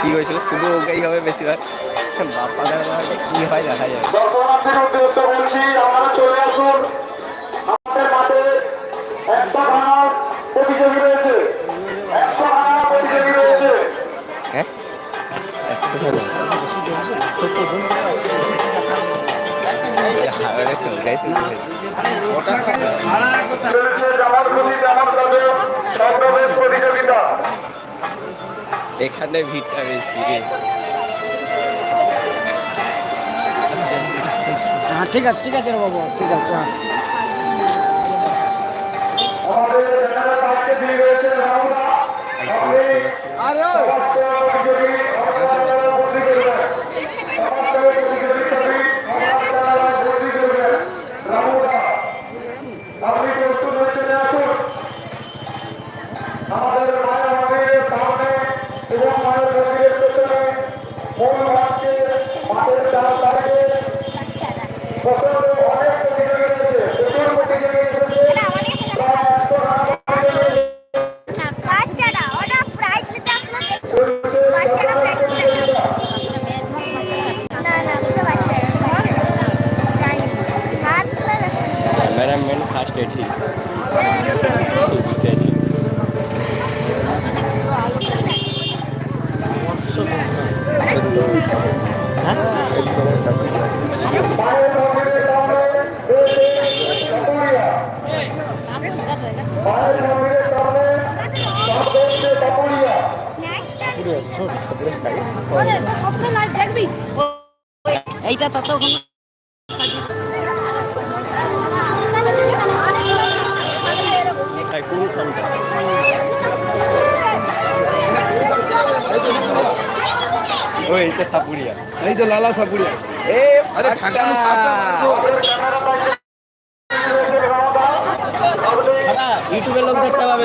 কি হয়েছিল? শুধু ওকেই হবে বেশিরভাগ। বাপ্পা দেখা কি হয় দেখা যাবে। হ্যাঁ? একশো হাওড়ে এখানে ভিড়টা বেশি। হ্যাঁ ঠিক আছে ঠিক আছে রে বাবু ঠিক আছে দেখবি? এইটা ততক্ষণ খানটা ওই সাপুরিয়া। এই তো লালা সাপুরিয়া। এ আরে ইউটিউবে লোক দেখতে পাবে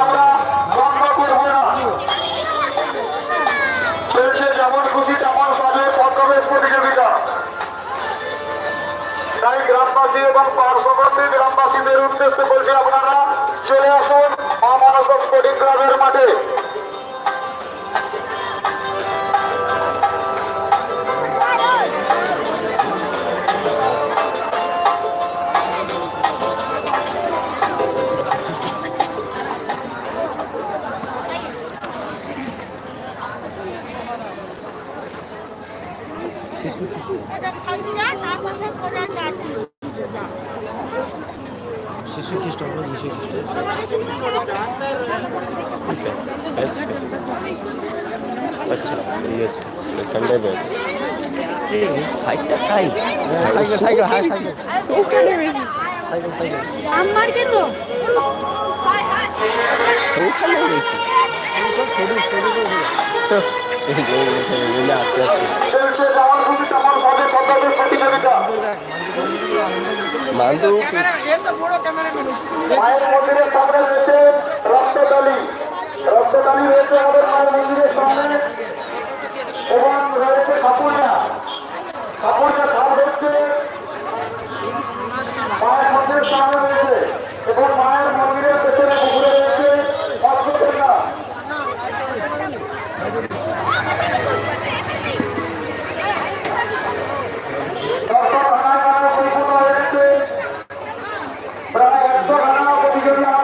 আমরা গণ্য করব না। চলছে যেমন খুশি তেমন সাজে ছদ্মবেশ প্রতিযোগিতা। তাই গ্রামবাসী এবং পার্শ্ববর্তী গ্রামবাসীদের উদ্দেশ্যে বলছি আপনারা চলে আসুন মা মানস স্পোর্টিং ক্লাবের মাঠে। শিশু খ্রিস্ট আমরা যীশু খ্রিস্ট। আচ্ছা ঠিক আছে। সেখানটাই রয়েছে। এই সাইকেল সাইকেল হ্যাঁ সাইকেল আমার কে সেইখানে রয়েছে। সরু সরু এই যে এখানে মিলে আস্তে আস্তে চলছে যেমন খুশি তেমন সাজে প্রতিযোগিতা মায়ের মন্দিরের সামনে রয়েছে রক্ততালি রক্ততালি রয়েছে আমাদের মায়ের মন্দিরের সামনে। এবং রয়েছে ঠাকুরটা ঠাকুরটা সাজ হচ্ছে মায়ের মন্দিরের সামনে জন্য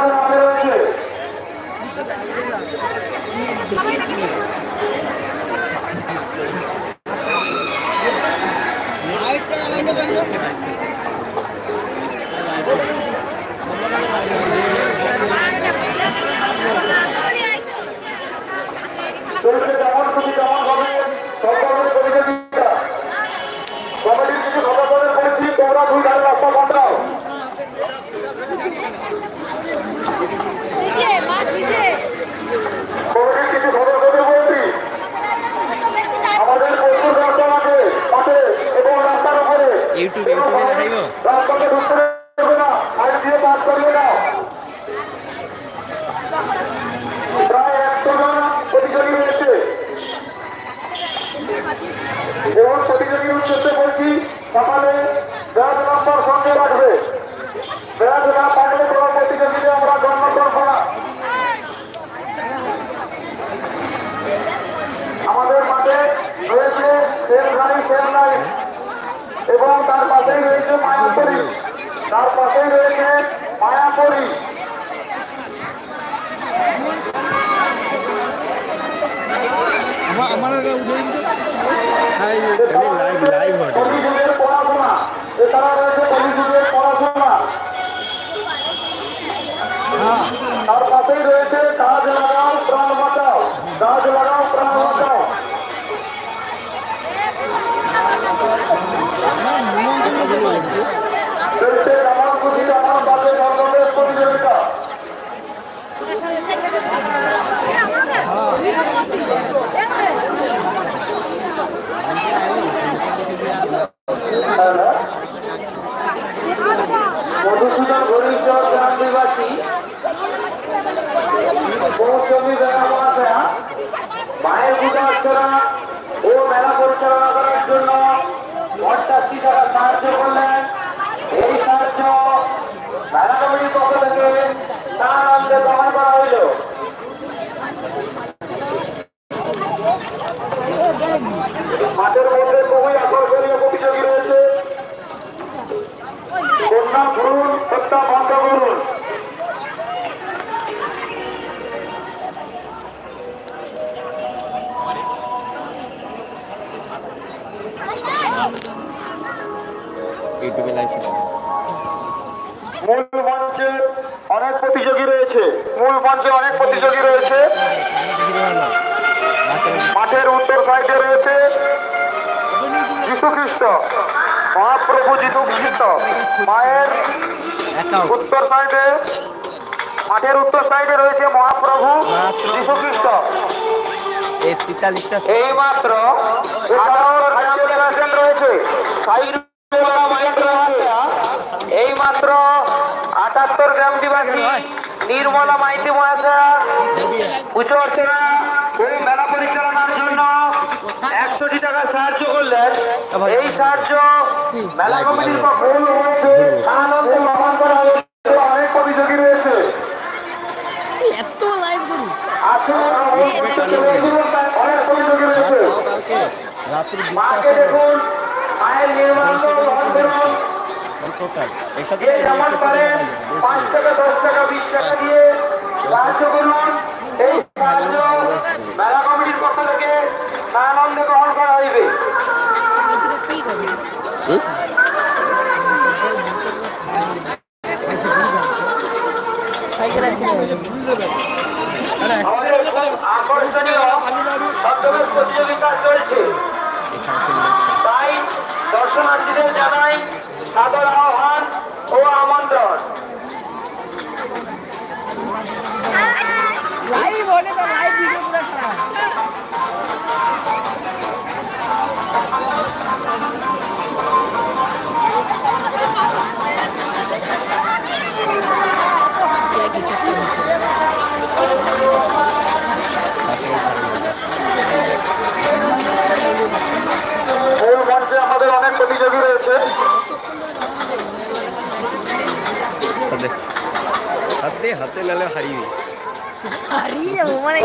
তার পাশেই রয়েছে মায়াপুরী আমার আমার একটা উদয় দিতে হ্যাঁ এই যে লাইভ লাইভ হবে কলিযুগের পড়াশোনা এছাড়া রয়েছে কলিযুগের পড়াশোনা তার পাশেই রয়েছে গাছ লাগাও প্রাণ বাঁচাও গাছ লাগাও প্রাণ বাঁচাও রয়েছে যেমন খুশি তেমন বাজে ধর্মদের প্রতিযোগিতা মধুসূদন ঘনিষ্ঠর গ্রামবাসী মৌসুমী বেড়া মায়ের পূজা অর্চনা ও মেলা পরিচালনা করার জন্য পঞ্চাশটি টাকা সাহায্য করলেন এই সাহায্য মেলা কমিটির পক্ষ থেকে তার আনন্দে গ্রহণ করা হইল মাঠের মধ্যে খুবই আকর্ষণীয় প্রতিযোগী রয়েছে কন্যা ভ্রূণ হত্যা বন্ধ করুন ইউটিউবে লাইভ মূল মঞ্চে অনেক প্রতিযোগী রয়েছে মূল মঞ্চে অনেক প্রতিযোগী রয়েছে। মাঠের উত্তর সাইডে রয়েছে যীশু খ্রিস্ট মহাপ্রভু যীশু খ্রিস্ট মায়ের উত্তর সাইডে মাঠের উত্তর সাইডে রয়েছে মহাপ্রভু যীশু খ্রিস্ট এই মাত্র রয়েছে। এই মাত্র আটাত্তর গ্রাম নিবাসী নির্মলা মাইতি মহাশয়া পুজো অর্চনা ও মেলা পরিচালনার জন্য একশোটি টাকা সাহায্য করলেন। এই সাহায্য মেলা কমিটির পক্ষে হয়েছে। আনন্দ প্রমাণ করা হয়েছে। অনেক রয়েছে। এত লাইভ করি অনেক প্রতিযোগী রয়েছে। রাত্রি মাকে দেখুন মায়ের নির্মাণ টোটাল একসাথে যে যেমন পারেন পাঁচ টাকা দশ টাকা বিশ টাকা দিয়ে সাহায্য করুন এই সাহায্য মেলা কমিটির পক্ষ থেকে আনন্দে গ্রহণ করা হইবে। সাইকেল অ্যাক্সিডেন্ট আমাদের খুব আকর্ষণীয় ছদ্মবেশ প্রতিযোগিতা চলছে। তাই দর্শনার্থীদের জানাই সাদর আহ্বান ও আমন্ত্রণ। লাইভ হাতে হাতে নালে হারিয়ে। হারিয়ে যাব মানে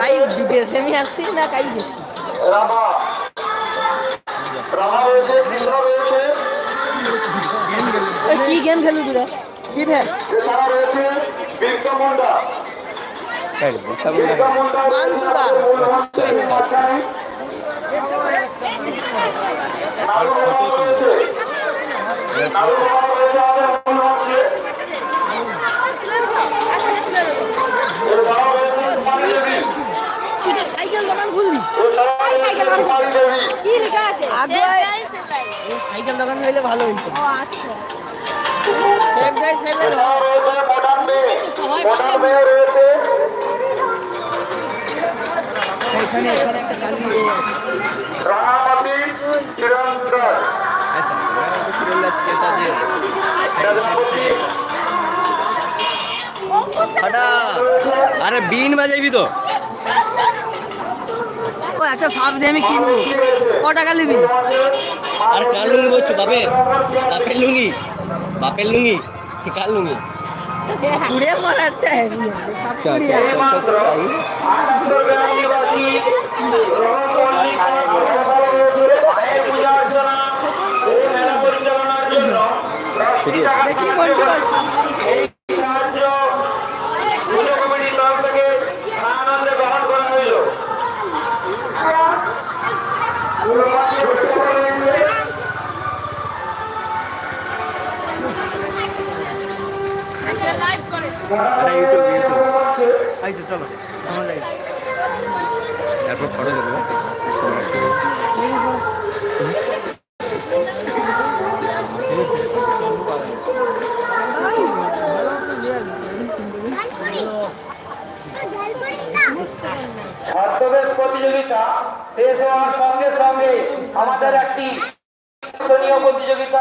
লাইভ বিদেশে আমি আসছি না কাই গেছি। রামা রামা রয়েছে কৃষ্ণ রয়েছে। কি গেম খেলু তোরা কি এছাড়া রয়েছে বিরসা মুন্ডা। বিশাল বিরসা মুন্ডা। মান্তুরা। মূল মঞ্চে মাঝখানে নাড়ু বাবা রয়েছে নাড়ু বাবা রয়েছে আমাদের মূল মঞ্চে এই সাইকেল দোকান হইলে ভালো হইতো ও আচ্ছা সেফ ড্রাইভ সেফ ড্রাইভ এছাড়াও রয়েছে মডার্ন বে মডার্ন বে রয়েছে এখানে এখানে একটা গাড়ি রানামাটি তীরন্দাজ ऐसा तीरंदाज के साथ ये हटा अरे बीन बजेबी तो ও একটা সাপ দিয়ে আমি কিনবো ক টাকা নিবি আর কার লুঙ্গি বলছো? বাপের? বাপের লুঙ্গি? বাপের লুঙ্গি? কার লুঙ্গি? পুড়ে মরাতে এটা ইউটিউব ইউটিউব আইসো চলো। তারপর ফটো দেবো